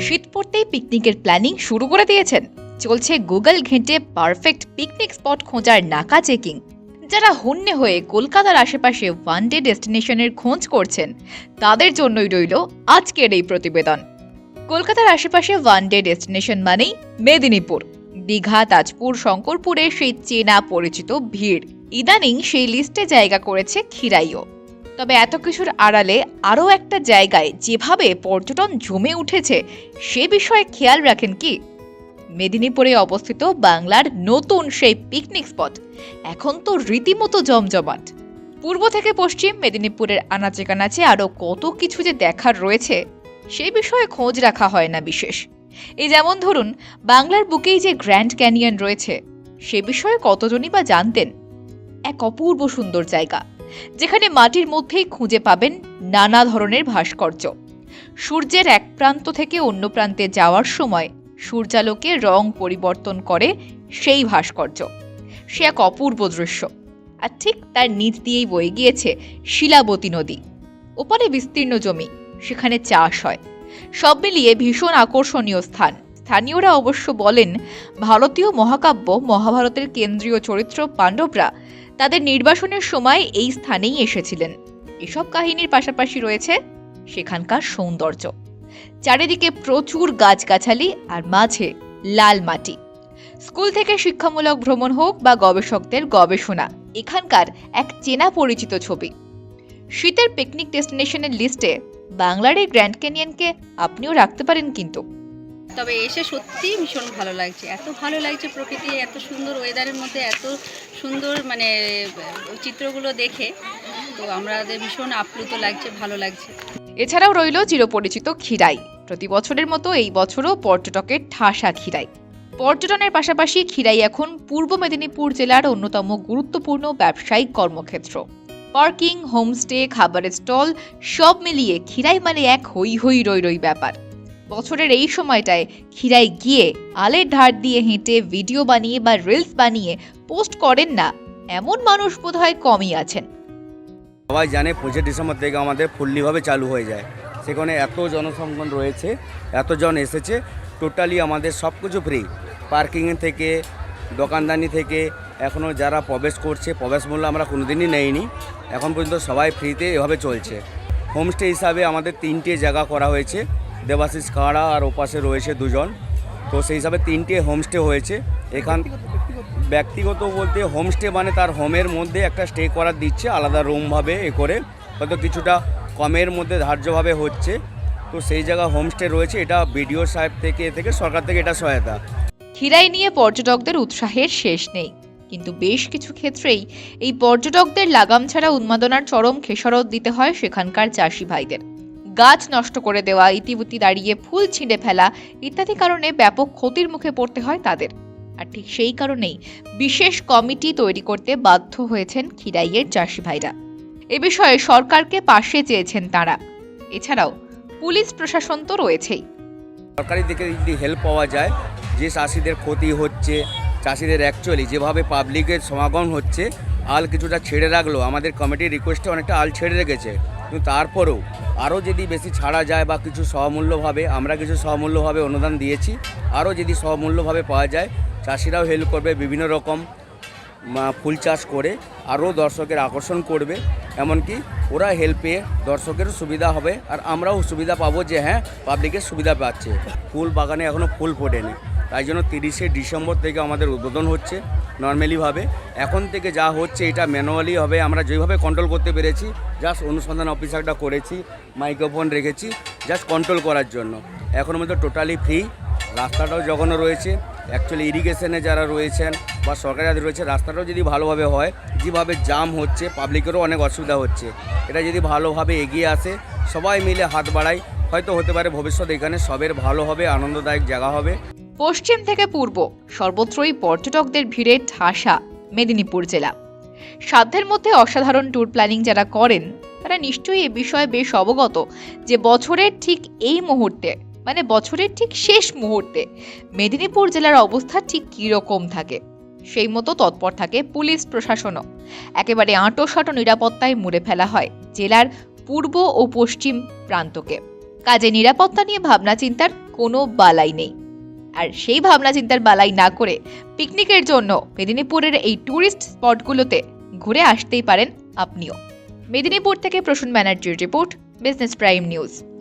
শীত পড়তেই পিকনিকের প্ল্যানিং শুরু করে দিয়েছেন। চলছে গুগল ঘেঁটে পারফেক্ট পিকনিক স্পট খোঁজার নাকা চেকিং যারা হন্যে হয়ে কলকাতার আশেপাশে ওয়ান ডে ডেস্টিনেশনের খোঁজ করছেন, তাদের জন্যই রইল আজকের এই প্রতিবেদন। কলকাতার আশেপাশে ওয়ান ডে ডেস্টিনেশন মানেই মেদিনীপুর। দীঘা, তাজপুর, শঙ্করপুরে সেই চেনা পরিচিত ভিড়। ইদানিং সেই লিস্টে জায়গা করেছে খিরাইও তবে এত কিছুর আড়ালে আরও একটা জায়গায় যেভাবে পর্যটন জমে উঠেছে, সে বিষয়ে খেয়াল রাখেন কি? মেদিনীপুরে অবস্থিত বাংলার নতুন সেই পিকনিক স্পট এখন তো রীতিমতো জমজমাট। পূর্ব থেকে পশ্চিম মেদিনীপুরের আনাচে কানাচে আরও কত কিছু যে দেখার রয়েছে সেই বিষয়ে খোঁজ রাখা হয় না বিশেষ। এই যেমন ধরুন, বাংলার বুকেই যে গ্র্যান্ড ক্যানিয়ন রয়েছে, সে বিষয়ে কতজনই বা জানতেন? এক অপূর্ব সুন্দর জায়গা। যেখানে মাটির মধ্যেই খুঁজে পাবেন নানা ধরনের ভাস্কর্য। সূর্যের এক প্রান্ত থেকে অন্য প্রান্তে যাওয়ার সময় সূর্যালোকে রং পরিবর্তন করে সেই ভাস্কর্য। সে এক অপূর্ব দৃশ্য। আর ঠিক তার নিচ দিয়েই বয়ে গিয়েছে শিলাবতী নদী। ওপারে বিস্তীর্ণ জমি, সেখানে চাষ হয়। সব মিলিয়ে ভীষণ আকর্ষণীয় স্থান। স্থানীয়রা অবশ্য বলেন, ভারতীয় মহাকাব্য মহাভারতের কেন্দ্রীয় চরিত্র পাণ্ডবরা তাদের নির্বাসনের সময় এই স্থানেই এসেছিলেন। এসব কাহিনীর পাশাপাশি রয়েছে সেখানকার সৌন্দর্য। চারিদিকে প্রচুর গাছগাছালি আর মাঝে লাল মাটি। স্কুল থেকে শিক্ষামূলক ভ্রমণ হোক বা গবেষকদের গবেষণা, এখানকার এক চেনা পরিচিত ছবি। শীতের পিকনিক ডেস্টিনেশনের লিস্টে বাংলার এই গ্র্যান্ড ক্যানিয়নকে আপনিও রাখতে পারেন কিন্তু। তবে এসে সত্যিই ভীষণ ভালো লাগছে। এত ভালো লাগছে প্রকৃতি, এত সুন্দর ওয়েদারের মধ্যে, এত সুন্দর মানে চিত্রগুলো দেখে। তো আমাদের ভীষণ আপ্লুত লাগছে, ভালো লাগছে। এছাড়াও রইল চিরপরিচিত খিরাই প্রতি বছরের মতো এই বছরও পর্যটকের ঠাসা খিরাই পর্যটনের পাশাপাশি খিরাই এখন পূর্ব মেদিনীপুর জেলার অন্যতম গুরুত্বপূর্ণ ব্যবসায়িক কর্মক্ষেত্র। পার্কিং, হোমস্টে, খাবারের স্টল, সব মিলিয়ে খিরাই মানে এক হই হই রই রই ব্যাপার। বছরের এই সময়টায় খিরাই গিয়ে আলের ধার দিয়ে হেঁটে ভিডিও বানিয়ে বা রিলস বানিয়ে পোস্ট করেন না, এমন মানুষ বোধহয় কমই আছেন। সবাই জানে পঁচিশে ডিসেম্বর থেকে আমাদের ফুল্লিভাবে চালু হয়ে যায়। সেখানে এত জনসংখ্যান রয়েছে, এতজন এসেছে টোটালি আমাদের সব কিছু ফ্রি পার্কিং থেকে, দোকানদানি থেকে এখনও যারা প্রবেশ করছে, প্রবেশ মূল্য আমরা কোনোদিনই নেইনি। এখন পর্যন্ত সবাই ফ্রিতে এভাবে চলছে। হোমস্টে হিসাবে আমাদের তিনটে জায়গা করা হয়েছে। দেবাশিস খাড়া আর ওপাশে রয়েছে দুজন। তো সেই হিসাবে তিনটে হোমস্টে হয়েছে। এখান ব্যক্তিগত বলতে হোমস্টে মানে তার হোমের মধ্যে একটা স্টে করার দিচ্ছে, আলাদা রুমভাবে এ করে। হয়তো কিছুটা কমের মধ্যে ধার্যভাবে হচ্ছে। তো সেই জায়গা হোমস্টে রয়েছে, এটা বিডিও সাহেব থেকে থেকে, সরকার থেকে এটা সহায়তা। খিরাই নিয়ে পর্যটকদের উৎসাহের শেষ নেই। কিন্তু বেশ কিছু ক্ষেত্রেই এই পর্যটকদের লাগাম ছাড়া উন্মাদনার চরম খেসারত দিতে হয় সেখানকার চাষি ভাইদের। গাছ নষ্ট করে দেওয়া, ইতিবুতি দাঁড়িয়ে ফুল ছিঁড়ে ফেলা ইত্যাদি কারণে ব্যাপক ক্ষতির মুখে পড়তে হয় তাদের। আর ঠিক সেই কারণেই বিশেষ কমিটি তৈরি করতে বাধ্য হয়েছেন খিরাইয়ের চাষি ভাইরা। এ বিষয়ে সরকারকে পাশে চেয়েছেন তারা। এছাড়াও পুলিশ প্রশাসন তো রয়েছেই। সরকারি দিকে যদি হেল্প পাওয়া যায়, যে চাষিদের ক্ষতি হচ্ছে, চাষিদের অ্যাকচুয়ালি যেভাবে পাবলিকের সমাগম হচ্ছে, আল কিছুটা ছেড়ে রাখল। আমাদের কমিটির রিকোয়েস্টে অনেকটা আল ছেড়ে রেখেছে। কিন্তু তারপরেও আরও যদি বেশি ছাড়া যায় বা কিছু সহমূল্যভাবে, আমরা কিছু সহমূল্যভাবে অনুদান দিয়েছি, আরও যদি সহমূল্যভাবে পাওয়া যায়, চাষিরাও হেল্প করবে বিভিন্ন রকম ফুল চাষ করে, আরও দর্শকের আকর্ষণ করবে, এমনকি ওরা হেল্প পেয়ে দর্শকেরও সুবিধা হবে, আর আমরাও সুবিধা পাবো যে হ্যাঁ পাবলিকের সুবিধা পাচ্ছে। ফুল বাগানে এখনও ফুল ফোটেনি। তাই জন্য তিরিশে ডিসেম্বর থেকে আমাদের উদ্বোধন হচ্ছে, নর্মালিভাবে। এখন থেকে যা হচ্ছে, এটা ম্যানুয়ালি হবে, আমরা যেভাবে কন্ট্রোল করতে পেরেছি জাস্ট অনুসন্ধান অফিসারটা করেছি মাইক্রোফোন রেখেছি জাস্ট কন্ট্রোল করার জন্য। এখন মধ্যে টোটালি ফ্রি রাস্তাটাও যখন রয়েছে অ্যাকচুয়ালি ইরিগেশনে যারা রয়েছেন বা সরকারি যাদের রয়েছে, রাস্তাটাও যদি ভালোভাবে হয়, যেভাবে জাম হচ্ছে পাবলিকেরও অনেক অসুবিধা হচ্ছে। এটা যদি ভালোভাবে এগিয়ে আসে, সবাই মিলে হাত বাড়ায় হয়তো হতে পারে ভবিষ্যৎ এখানে সবের ভালো হবে, আনন্দদায়ক জায়গা হবে। পশ্চিম থেকে পূর্ব, সর্বত্রই পর্যটকদের ভিড়ে ঠাসা মেদিনীপুর জেলা। সাধ্যের মধ্যে অসাধারণ ট্যুর প্ল্যানিং যারা করেন, তারা নিশ্চয়ই এ বিষয়ে বেশ অবগত যে বছরের ঠিক এই মুহূর্তে মানে বছরের ঠিক শেষ মুহূর্তে মেদিনীপুর জেলার অবস্থা ঠিক কীরকম থাকে? সেই মতো তৎপর থাকে পুলিশ প্রশাসনও। একেবারে আঁটো সাঁটো নিরাপত্তায় মুড়ে ফেলা হয় জেলার পূর্ব ও পশ্চিম প্রান্তকে। কাজে নিরাপত্তা নিয়ে ভাবনা চিন্তার কোনো বালাই নেই। আর সেই ভাবনা চিন্তার বালাই না করে পিকনিকের জন্য মেদিনীপুরের এই ট্যুরিস্ট স্পটগুলোতে ঘুরে আসতেই পারেন আপনিও। মেদিনীপুর থেকে প্রসূন ব্যানার্জির রিপোর্ট বিজনেস প্রাইম নিউজ